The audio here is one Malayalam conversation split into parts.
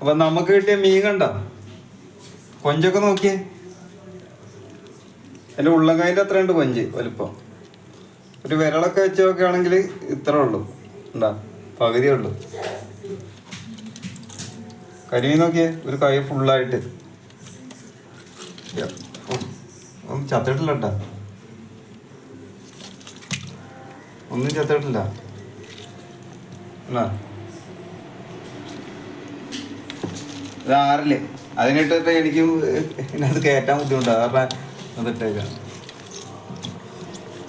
അപ്പൊ നമുക്ക് കിട്ടിയ മീൻ കണ്ട? കൊഞ്ചൊക്കെ നോക്കിയേ. എന്റെ ഉള്ളങ്കായിന്റെ അത്ര ഉണ്ട് കൊഞ്ച് വലുപ്പം. ഒരു വിരളൊക്കെ വെച്ച് നോക്കുകയാണെങ്കിൽ ഇത്ര ഉള്ളൂ. ഉണ്ടാ? പകുതിയേ ഉള്ളൂ. കരിമീൻ നോക്കിയേ ഒരു കൈ ഫുള്ളായിട്ട് ഒന്നും ചത്തിട്ടില്ല കേട്ടാ. ഒന്നും ചത്തിട്ടില്ല. എന്നാ? ഇത് ആറിൽ അതിനിട്ടിട്ട് എനിക്ക് ഇതിനകത്ത് കയറ്റാൻ ബുദ്ധിമുട്ടാണ് കാരണം അതിട്ടേക്കാം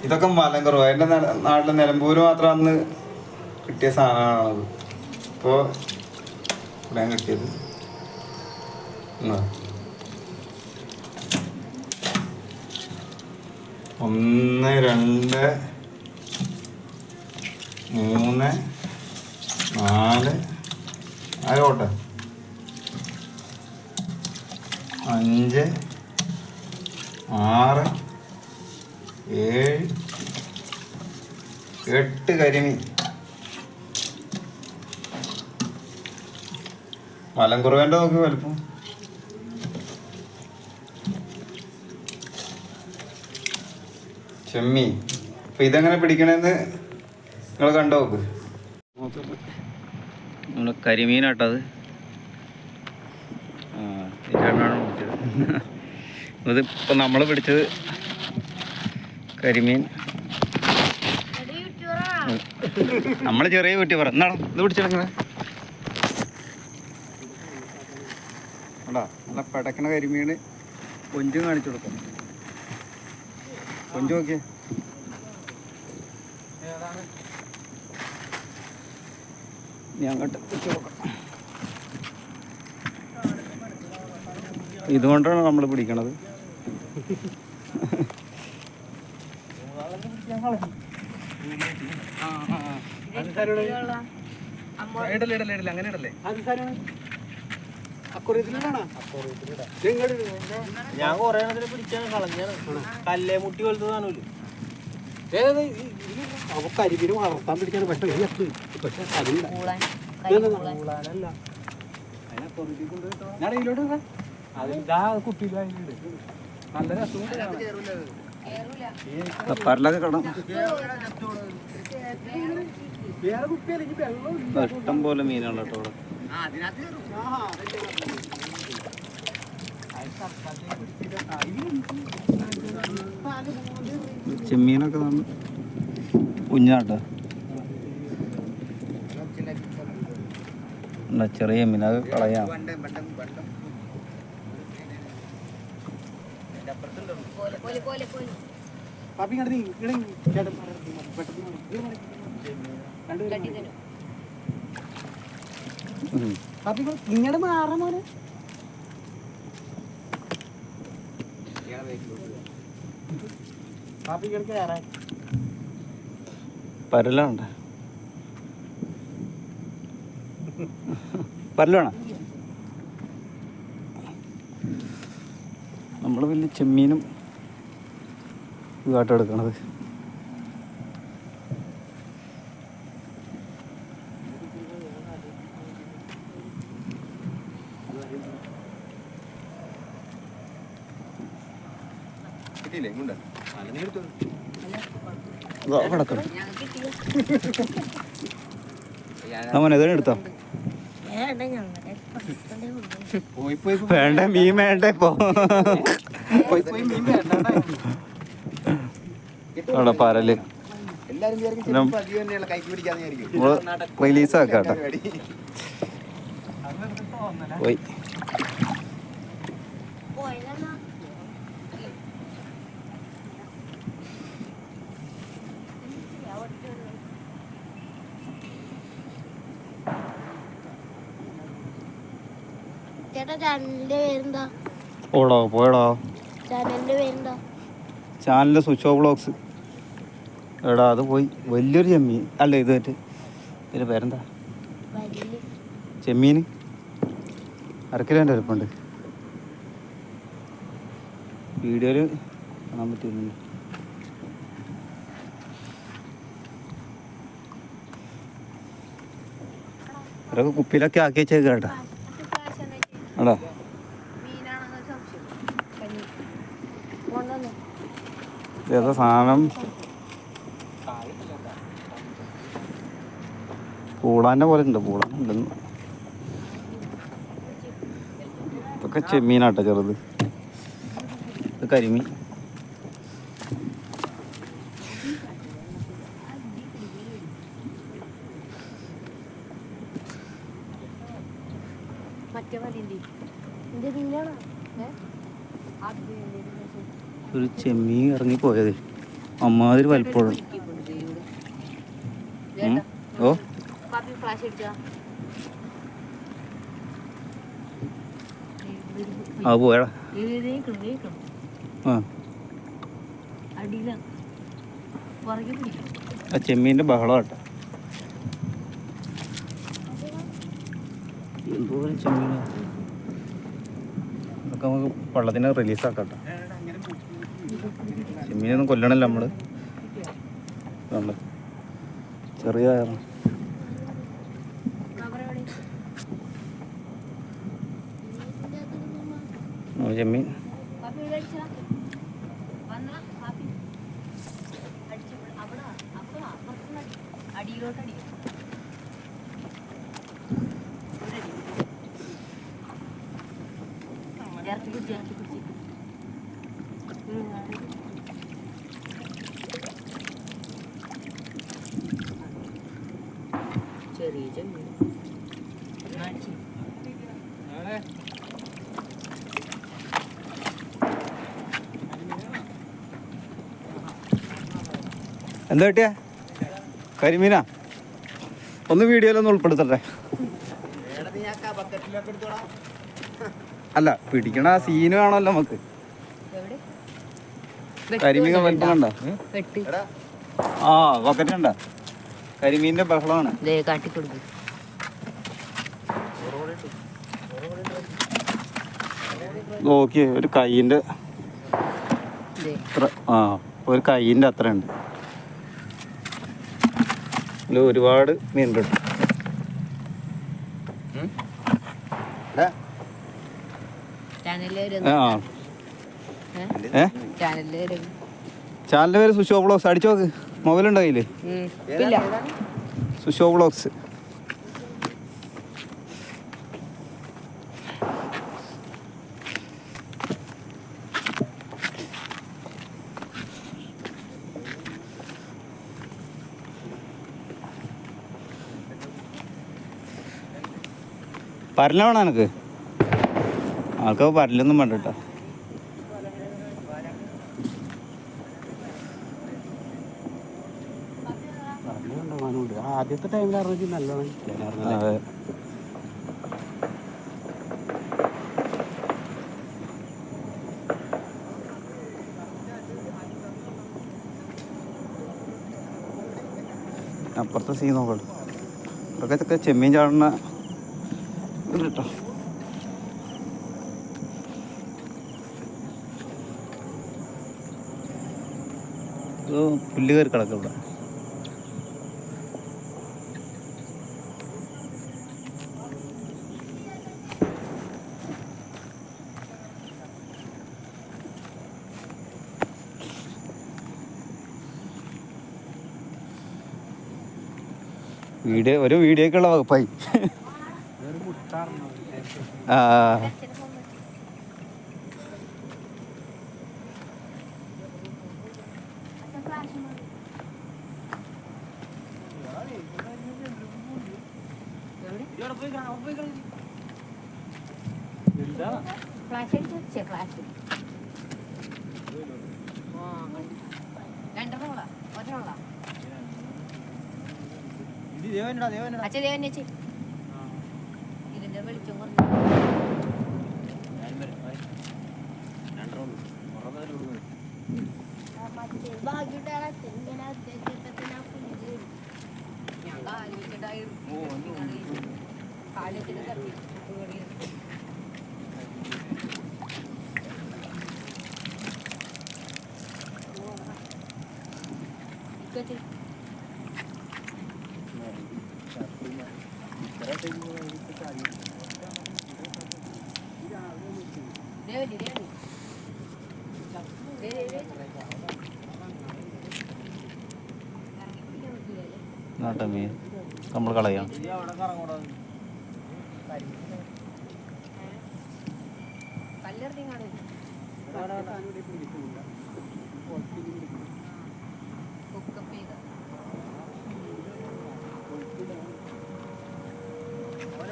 ഇതൊക്കെ മലങ്കുറവ് എന്റെ നാട്ടിലെ നിലമ്പൂര് മാത്രം അന്ന് കിട്ടിയ സാധനമാണത്. ഇപ്പോൾ ഇവിടെ കിട്ടിയത്. ഒന്ന് രണ്ട് മൂന്ന് നാല്. ആയോട്ടെ അഞ്ച് ആറ് ഏഴ് എട്ട് കരിമീൻ. മലങ്കുറവേന്റെ നോക്കി വലുപ്പം. ചെമ്മീൻ. അപ്പൊ ഇതെങ്ങനെ പിടിക്കണെന്ന് നിങ്ങൾ കണ്ടു നോക്ക് നമ്മൾ കരിമീനാട്ടത് ഇത്. ഇപ്പൊ നമ്മൾ പിടിച്ചത് കരിമീൻ. നമ്മൾ ചെറിയ കുട്ടി പറ. എന്നാണ് ഇത് പിടിച്ചെടുക്കുന്നത് അടാ നല്ല പടക്കണ കരിമീൻ കൊഞ്ചും കാണിച്ചു കൊടുക്കാം. കൊഞ്ചു നോക്കിയേ. ഞാൻ വെച്ച് നോക്കാം ഇതുകൊണ്ടാണ് നമ്മൾ പിടിക്കണത്. അങ്ങനെ ഇടല്ലേ ഞാൻ കൊറേ എണ്ണത്തിന് പിടിച്ചാണ് കളഞ്ഞാണ് കല്ലേ മുട്ടി പോലത്തെ കരിമീന് വളർത്താൻ പിടിക്കാൻ പക്ഷേ ഈ അത്ത് പക്ഷെ ഞാൻ ഇതിലോട്ട് ഈ വെള്ളം ഇഷ്ടം പോലെ മീനാണ് കേട്ടോ ഇവിടെ ചെമ്മീനൊക്കെ കുഞ്ഞാട്ടോ. ചെറിയ മീൻ അത് കളയാം പാപ്പി കണ്ടു ചേട്ടൻ പെട്ടെന്ന് രണ്ടുപേരും ഉം. പാപ്പി ഇങ്ങോട്ട് മാറാ മോനെ. പാപ്പി ഇങ്ങോട്ട് കയറാൻ പരലുണ്ട്. പരലാണ്? നമ്മൾ വലിയ ചെമ്മീനും ഇതായിട്ട് എടുക്കണത്. എടുത്തോ. പോയി പോയി വേണ്ട മീൻ വേണ്ട ഇപ്പൊ. പോയി പോയി മീൻ വേണ്ട നമ്മൾ പരൽ ആക്കാട്ടെ പോയി. ചേട്ടാ ചാനലിന്റെ പേരെന്താ? ഓടോ പോയടോ. ചാനലിന്റെ സ്വിച്ച് ഓഫ് ബ്ലോക്സ്. എടാ അത് പോയി. വലിയൊരു ചെമ്മീൻ. അല്ല ഇത് മറ്റേ ഇതിന്റെ പേരെന്താ? ചെമ്മീൻ. അരക്കിലോന്റെ വലുപ്പുണ്ട് വീഡിയോയിൽ കാണാൻ പറ്റുന്നുണ്ട്. ഇവരൊക്കെ കുപ്പിയിലൊക്കെ ആക്കി വെച്ചേക്കാം കേട്ടോ. എടാ. ഏതാ സാധനം? പൂളാന്റെ പോലെ ഉണ്ട് പൂളാൻ ഉണ്ടെന്ന്. ഇതൊക്കെ ചെമ്മീനാട്ടോ ചെറുത്. ഇത് കരിമീൻ. ഒരു ചെമ്മീൻ ഇറങ്ങിപ്പോയത്. അമ്മാതിരി വലിപ്പമുള്ളൂ ഉം. ഓ പാപ്പി ഫ്ലാഷ് അടിച്ചാ ആ പോയടാ. ആ. ആ ചെമ്മീന്റെ ബഹളം കേട്ടോ എന്തോരം ചെമ്മീനാ. ഇതൊക്കെ നമുക്ക് വള്ളത്തിനെ റിലീസാക്കാം കേട്ടോ ചെമ്മീനൊന്നും കൊല്ലണല്ലോ നമ്മൾ. നമ്മൾ ചെറിയ കാരണം ആ, ചെമ്മീൻ പാപ്പി ഇവിടെ അടിച്ചാ വന്നാ പാപ്പി അടിച്ചു അവിടെ അപ്പുറം അപ്പുറത്തുനിന്ന് അടി അടിയിലോട്ട് അടിക്കും ഇറക്കി പിടിച്ച് ഇറക്കി പിടിച്ച് ചെറിയ ചെമ്മീൻ എന്താ കിട്ടിയേ? കരിമീന? ഒന്ന് വീഡിയോയിലൊന്ന് ഉൾപ്പെടുത്തട്ടെ. അല്ല പിടിക്കണ ആ സീന് വേണമല്ലോ നമുക്ക്. എവിടെ? കരിമീൻ വലിപ്പം കണ്ടോ ആ ബക്കറ്റ് കണ്ട കരിമീനിന്റെ ബഹളമാണ്. നോക്കിയേ ഒരു കൈയിന്റെ ദേ. അത്ര ആ ഒരു കൈയിന്റെ അത്ര ഉണ്ട് ഇതിൽ ഒരുപാട് മീൻ കിട്ടും ചാനലിന്റെ പേര് സുഷോ ബ്ലോക്സ് അടിച്ചോക്ക് മൊബൈലുണ്ടോ കയ്യിൽ? ഇല്ല. സുഷോ ബ്ലോഗ്സ്. പരല വേണം എനിക്ക് ആൾക്ക് പരലൊന്നും വേണ്ട കേട്ടോ. അപ്പുറത്തെ സീ നോക്കട്ടെ ഇതൊക്കെ ചെമ്മീൻ ചാടുന്ന കേട്ടോ പുല്ല് കയറി കിടക്കും ഇവിടെ. വീഡിയോ ഒരു വീഡിയോക്കുള്ള വകുപ്പായി. ആ ഫ്ലാഷ് അടിച്ചു ഫ്ലാഷ് രണ്ടെണ്ണമുള്ള ഒരെണ്ണമുള്ള അച്ഛ ദേവൻ ചേച്ചി പറ്റില്ലല്ലേ നാട്ടമ്മീ നമ്മൾ കളയാം.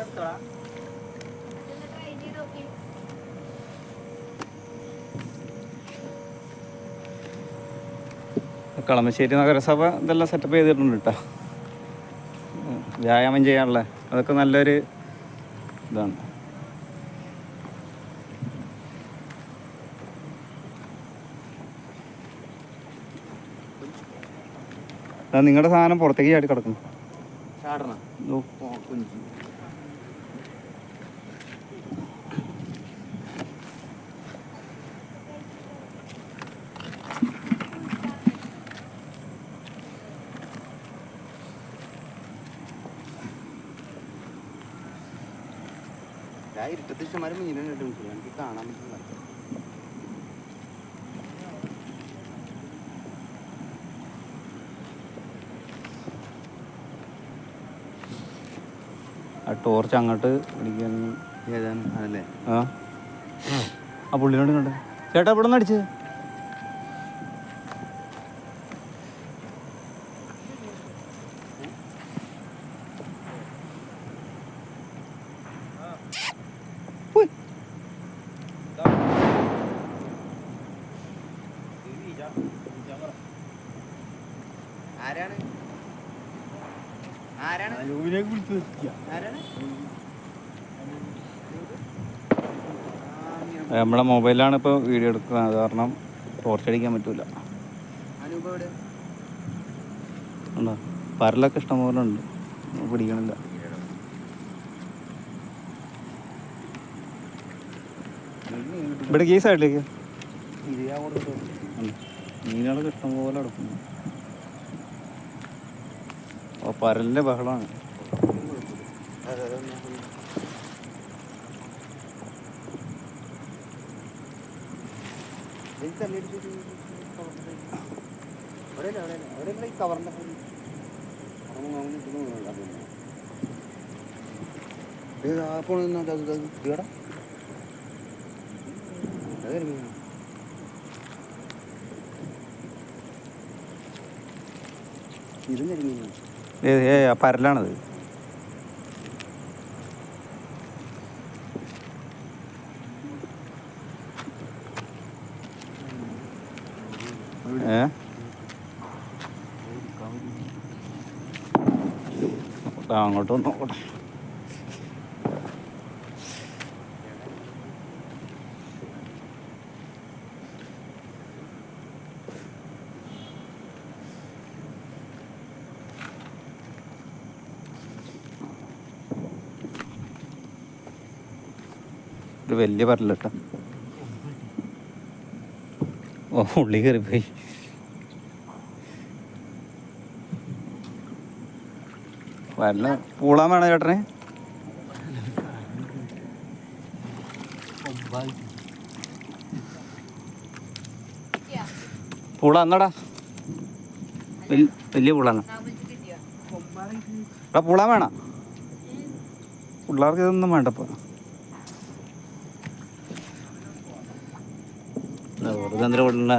ഇത് കളമശ്ശേരി നഗരസഭ ഇതെല്ലാം സെറ്റപ്പ് ചെയ്തിട്ടുണ്ട് കേട്ടോ. വ്യായാമം ചെയ്യാനുള്ള. അതൊക്കെ നല്ലൊരു ഇതാണ്. നിങ്ങളുടെ സാധനം പുറത്തേക്ക് ചാടി കിടക്കുന്നു. ഇരുട്ടത്ത് ഇഷ്ടമാര് മീനുണ്ട് എനിക്ക് കാണാൻ പറ്റുന്നില്ല ആ ടോർച്ച് അങ്ങോട്ട് പിടിക്കാൻ ഏതാണ്? അതല്ലേ ആ. ആ പുള്ളിനോട് ഇങ്ങോട്ട്. ചേട്ടാ ഇവിടെ നിന്ന് അടിച്ച് നമ്മളെ മൊബൈലാണ് ഇപ്പോൾ വീഡിയോ എടുക്കുന്നത്. അത് കാരണം ടോർച്ച് അടിക്കാൻ പറ്റൂല. പരലൊക്കെ ഇഷ്ടം ഉണ്ടോ? പരലൊക്കെ ഇഷ്ടംപോലെ ഉണ്ട്. പിടിക്കണില്ല. ഇവിടെ ഈ സൈഡിലേക്ക് മീനുകളൊക്കെ ഇഷ്ടംപോലെ കിടക്കുന്നു ഓ പരലിന്റെ ബഹളമാണ് ഇത് നെരുങ്ങി ഏ പരലാണത്. ഏ? അങ്ങോട്ട് നോക്കട്ടെ ഒരു വലിയ പരലട്ടോ. ഓ ഉള്ളി കയറിപ്പോയി. വല്ല പൂളാൻ വേണോ ചേട്ടനെ? പൂള എന്നടാ വല്- വലിയ പൂളാണ്. എടാ പൂളാൻ വേണം? പിള്ളേർക്ക് ഇതൊന്നും വേണ്ടപ്പോ വെറുതെ എന്തിനാ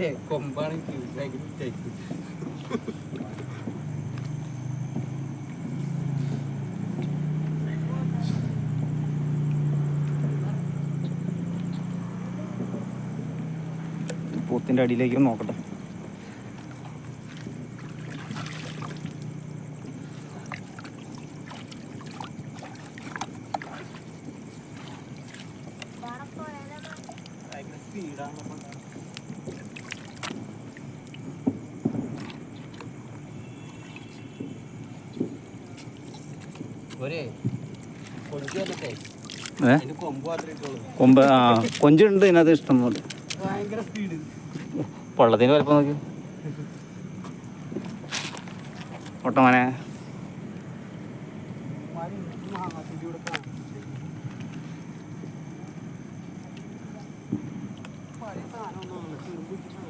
അതിന്റെ കൊമ്പാണ് പോത്തിന്റെ അടിയിലേക്ക് നോക്കട്ടെ. ഒമ്പത് ആ കൊഞ്ചുണ്ട് ഇതിനകത്ത് ഇഷ്ടം പോലെ. പള്ളത്തിന് വലപ്പം നോക്കി. ഒട്ടമനെ സാധനം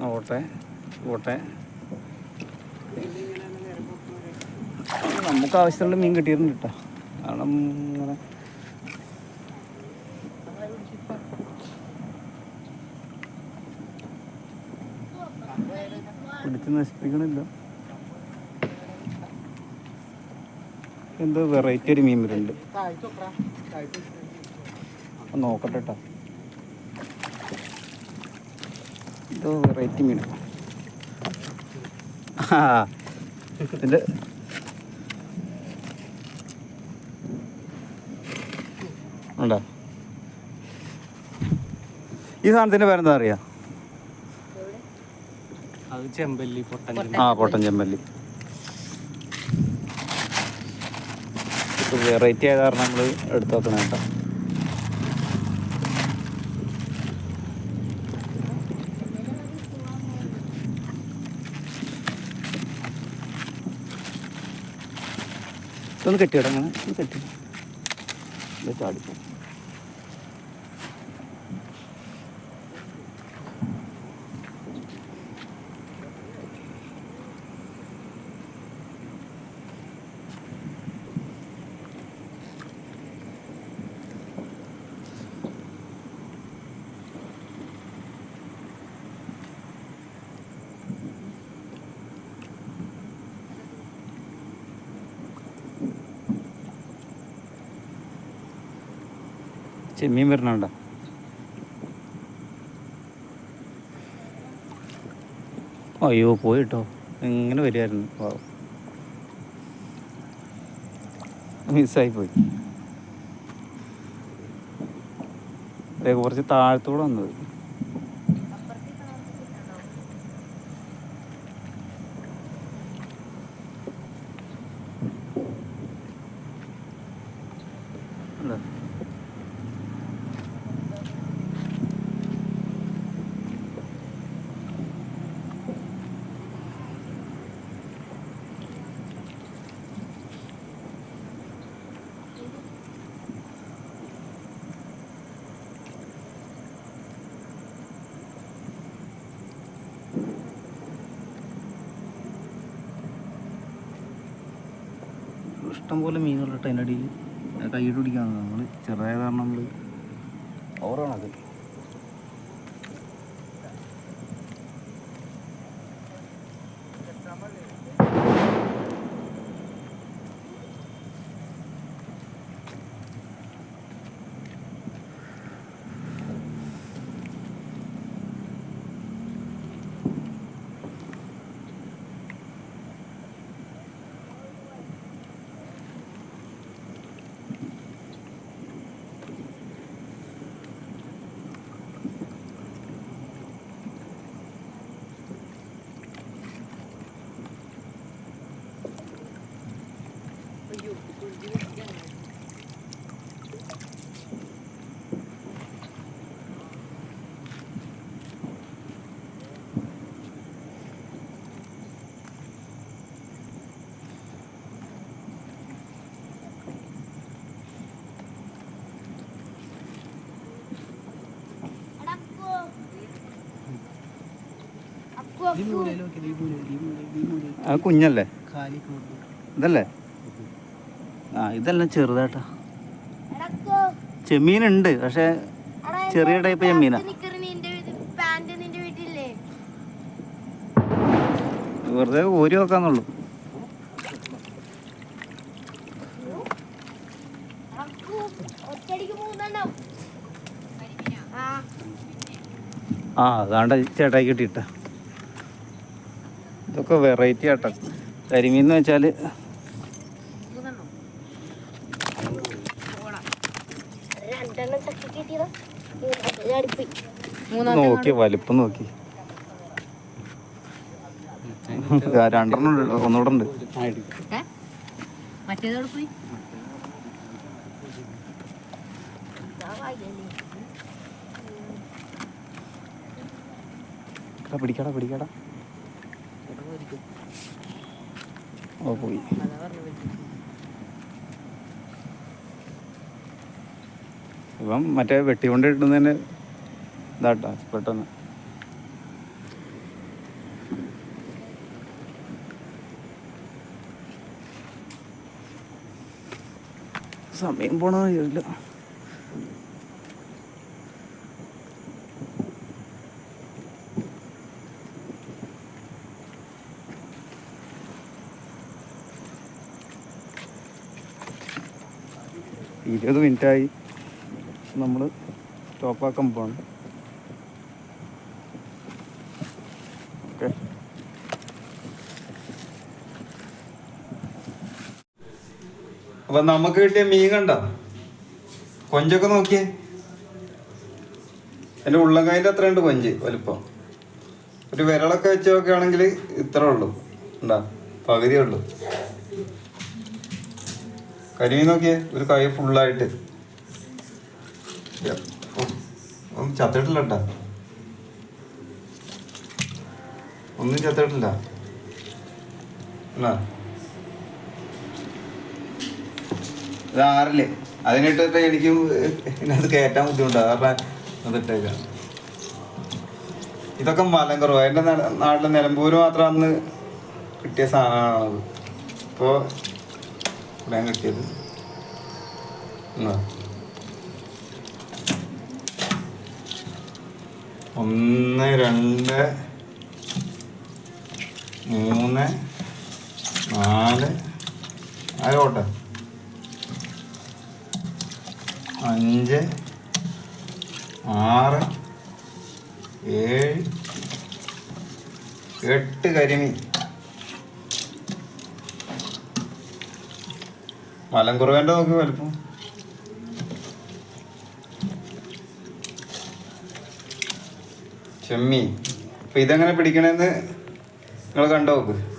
ഓട്ടെ പോട്ടെ നമുക്ക് ആവശ്യമുള്ള മീൻ കിട്ടിയിട്ടുണ്ട് കേട്ടോ കാരണം ഇങ്ങനെ പിടിച്ച് നശിപ്പിക്കണില്ല. എന്തോ വെറൈറ്റി ഒരു മീൻ വരുന്നുണ്ട്. നോക്കട്ടെ കേട്ടോ എന്തോ വെറൈറ്റി മീൻ ആ ഇതിന്റെ ഉണ്ടോ? ഈ സാധനത്തിന്റെ പേരെന്താ അറിയാം? അത് ചെമ്പല്ലി പൊട്ടൻ ആ പൊട്ടൻ ചെമ്പല്ലി. വെറൈറ്റി ആയ കാരണം നമ്മൾ എടുത്തു വെക്കണം കേട്ടോ. ഒന്ന് കെട്ടി. ചാടിപ്പോ ചെമ്മീൻ വരണുണ്ടോ അയ്യോ പോയിട്ടോ. എങ്ങനെ വരുമായിരുന്നു പാവം. മിസ്സായി പോയി. കുറച്ച് താഴത്തൂടെ വന്നത് എന്താ ഇഷ്ടംപോലെ മീനുകളിട്ട് അതിന്റെ അടിയിൽ. കൈയിട്ട് പിടിക്കാൻ നമ്മൾ ചെറുതായ കാരണം നമ്മൾ ഓവറാണത് ആ കുഞ്ഞല്ലേ? ഇതല്ലേ? ആ ഇതെല്ലാം ചെറുതാട്ടാ. ചെമ്മീനുണ്ട് പക്ഷെ ചെറിയ ടൈപ്പ് ചെമ്മീനാ. വെറുതെ ഊരി വെക്കാന്നുള്ളൂ. ആ. അതാണ്ട് ചേട്ടായി കിട്ടിയിട്ടാ. ഇതൊക്കെ വെറൈറ്റി ആട്ടോ. കരിമീൻ എന്ന് വെച്ചാൽ നോക്കി വലിപ്പം നോക്കി. രണ്ടെണ്ണം ഉണ്ട് ഒന്നുകൂടെ ഉണ്ട്. പിടിക്കടാ പിടിക്കടാ. ഓ പോയി. ഇപ്പം മറ്റേ വെട്ടി കൊണ്ട് ഇടുന്നതിന് ഇതാട്ടാ പെട്ടെന്ന്. സമയം പോണോ ഇല്ല ഇരുപത് മിനിറ്റായി നമ്മൾ സ്റ്റോപ്പാക്കാൻ പോകണം ഓക്കെ. അപ്പൊ നമുക്ക് കിട്ടിയ മീൻ കണ്ട? കൊഞ്ചൊക്കെ നോക്കിയേ. എന്റെ ഉള്ളങ്കായന്റെ ഉണ്ട് കൊഞ്ച് വലിപ്പം. ഒരു വിരളൊക്കെ വെച്ചൊക്കെ ആണെങ്കിൽ ഇത്ര ഉള്ളൂ. ഉണ്ടാ? പകുതിയേ ഉള്ളൂ. കരിമീൻ നോക്കിയേ ഒരു കൈ ഫുള്ളായിട്ട് ഒന്നും ചത്തിട്ടില്ല കേട്ടാ ഒന്നും ചത്തിട്ടില്ല. എന്നാ? ഇത് ആറിൽ. അതിനിട്ടിട്ട് എനിക്ക് ഇതിനകത്ത് കയറ്റാൻ ബുദ്ധിമുട്ടാണ് കാരണം അതിട്ടേക്കാം ഇതൊക്കെ മലം കുറവാണ് എന്റെ നാട്ടിലെ നിലമ്പൂര് മാത്രം അന്ന് കിട്ടിയ സാധനമാണത്. ഇപ്പോൾ ഞാൻ കിട്ടിയത്. ഒന്ന് രണ്ട് മൂന്ന് നാല്. ആയോട്ടെ അഞ്ച് ആറ് ഏഴ് എട്ട് കരിമീൻ. മലംകുറുവന്റെ നോക്കി വലുപ്പം. ചെമ്മീൻ. അപ്പൊ ഇതെങ്ങനെ പിടിക്കണേന്ന് നിങ്ങൾ കണ്ടു നോക്ക്